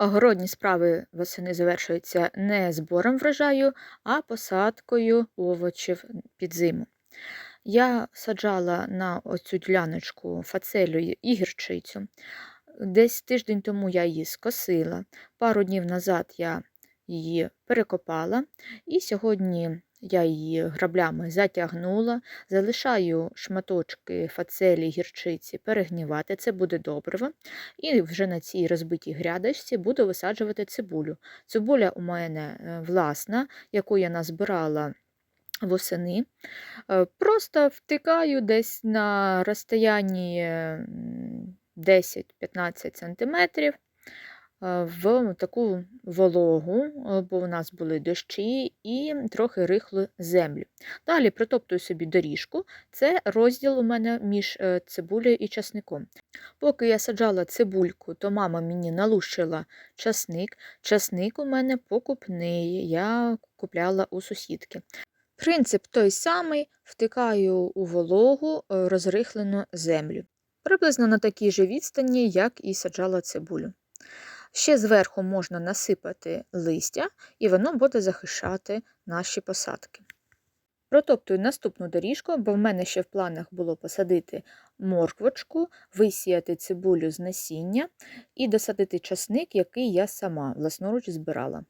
Огородні справи восени завершуються не збором врожаю, а посадкою овочів під зиму. Я саджала на оцю діляночку фацелю і гірчицю. Десь тиждень тому я її скосила. Пару днів назад я її перекопала, і сьогодні я її граблями затягнула, залишаю шматочки фацелі гірчиці перегнівати, це буде добриво. І вже на цій розбитій грядочці буду висаджувати цибулю. Цибуля у мене е, власна, яку я назбирала восени. Е, Просто втикаю десь на розстоянні 10-15 см в таку вологу, е, бо у нас були дощі, і трохи рихлу землю. Далі притоптую собі доріжку. Це розділ у мене між е, цибулею і часником. Поки я саджала цибульку, то мама мені налущила часник. Часник у мене покупний, я купляла у сусідки. Принцип той самий: втикаю у вологу е, розрихлену землю. Приблизно на такій же відстані, як і саджала цибулю. Ще зверху можна насипати листя, і воно буде захищати наші посадки. Протоптую наступну доріжку, бо в мене ще в планах було посадити морквочку, висіяти цибулю з насіння і досадити часник, який я сама власноруч збирала.